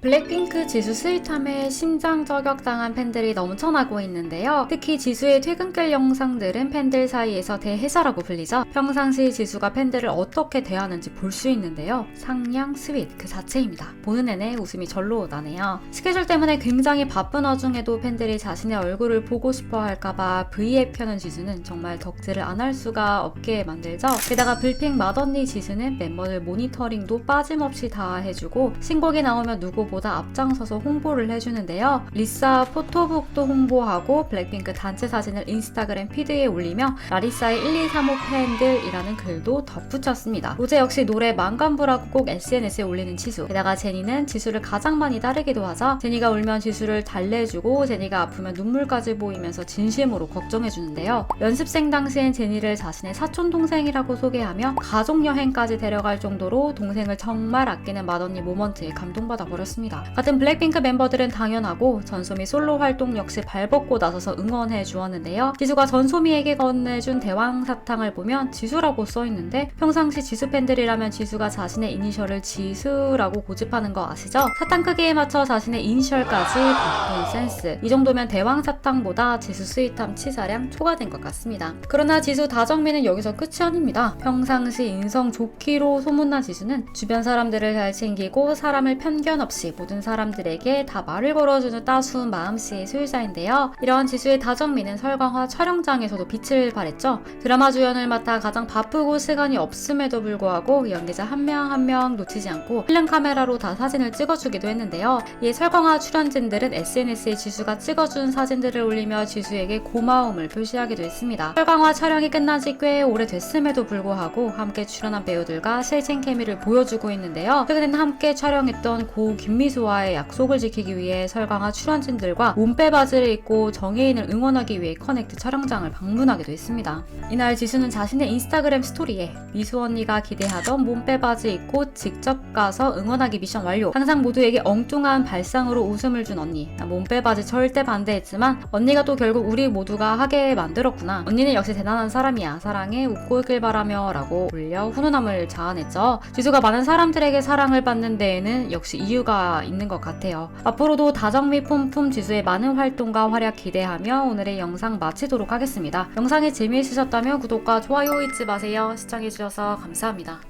블랙핑크 지수 스윗함에 심장 저격당한 팬들이 넘쳐나고 있는데요. 특히 지수의 퇴근길 영상들은 팬들 사이에서 대해사라고 불리죠. 평상시 지수가 팬들을 어떻게 대하는지 볼 수 있는데요. 상냥 스윗 그 자체입니다. 보는 내내 웃음이 절로 나네요. 스케줄 때문에 굉장히 바쁜 와중에도 팬들이 자신의 얼굴을 보고 싶어 할까봐 V앱 켜는 지수는 정말 덕질을 안 할 수가 없게 만들죠. 게다가 불핑 맏언니 지수는 멤버들 모니터링도 빠짐없이 다 해주고 신곡이 나오면 누구 보다 앞장서서 홍보를 해주는데요. 리사 포토북도 홍보하고 블랙핑크 단체 사진을 인스타그램 피드에 올리며 라리사의 1, 2, 3, 5 팬들이라는 글도 덧붙였습니다. 로제 역시 노래 망간부라고 꼭 SNS에 올리는 지수. 게다가 제니는 지수를 가장 많이 따르기도 하자 제니가 울면 지수를 달래주고 제니가 아프면 눈물까지 보이면서 진심으로 걱정해주는데요. 연습생 당시엔 제니를 자신의 사촌 동생이라고 소개하며 가족 여행까지 데려갈 정도로 동생을 정말 아끼는 맏언니 모먼트에 감동받아 버렸습니다. 같은 블랙핑크 멤버들은 당연하고 전소미 솔로 활동 역시 발벗고 나서서 응원해 주었는데요. 지수가 전소미에게 건네준 대왕 사탕을 보면 지수라고 써 있는데 평상시 지수 팬들이라면 지수가 자신의 이니셜을 지수라고 고집하는 거 아시죠? 사탕 크기에 맞춰 자신의 이니셜까지 바꾼 센스. 이 정도면 대왕 사탕보다 지수 스윗함 치사량 초과된 것 같습니다. 그러나 지수 다정미는 여기서 끝이 아닙니다. 평상시 인성 좋기로 소문난 지수는 주변 사람들을 잘 챙기고 사람을 편견 없이 모든 사람들에게 다 말을 걸어주는 따스운 마음씨의 소유자인데요. 이런 지수의 다정미는 설광화 촬영장에서도 빛을 발했죠. 드라마 주연을 맡아 가장 바쁘고 시간이 없음에도 불구하고 연기자 한 명 한 명 놓치지 않고 필름 카메라로 다 사진을 찍어주기도 했는데요. 이에 설광화 출연진들은 SNS에 지수가 찍어준 사진들을 올리며 지수에게 고마움을 표시하기도 했습니다. 설광화 촬영이 끝난 지 꽤 오래됐음에도 불구하고 함께 출연한 배우들과 실진 케미를 보여주고 있는데요. 최근에는 함께 촬영했던 고 김 미수와의 약속을 지키기 위해 설광화 출연진들과 몸빼 바지를 입고 정혜인을 응원하기 위해 커넥트 촬영장을 방문하기도 했습니다. 이날 지수는 자신의 인스타그램 스토리에 미수 언니가 기대하던 몸빼 바지 입고 직접 가서 응원하기 미션 완료. 항상 모두에게 엉뚱한 발상으로 웃음을 준 언니. 나 몸빼 바지 절대 반대했지만 언니가 또 결국 우리 모두가 하게 만들었구나. 언니는 역시 대단한 사람이야. 사랑해 웃고 있길 바라며 라고 올려 훈훈함을 자아냈죠. 지수가 많은 사람들에게 사랑을 받는 데에는 역시 이유가 있는 것 같아요. 앞으로도 다정미 폼품 지수의 많은 활동과 활약 기대하며 오늘의 영상 마치도록 하겠습니다. 영상이 재미있으셨다면 구독과 좋아요 잊지 마세요. 시청해주셔서 감사합니다.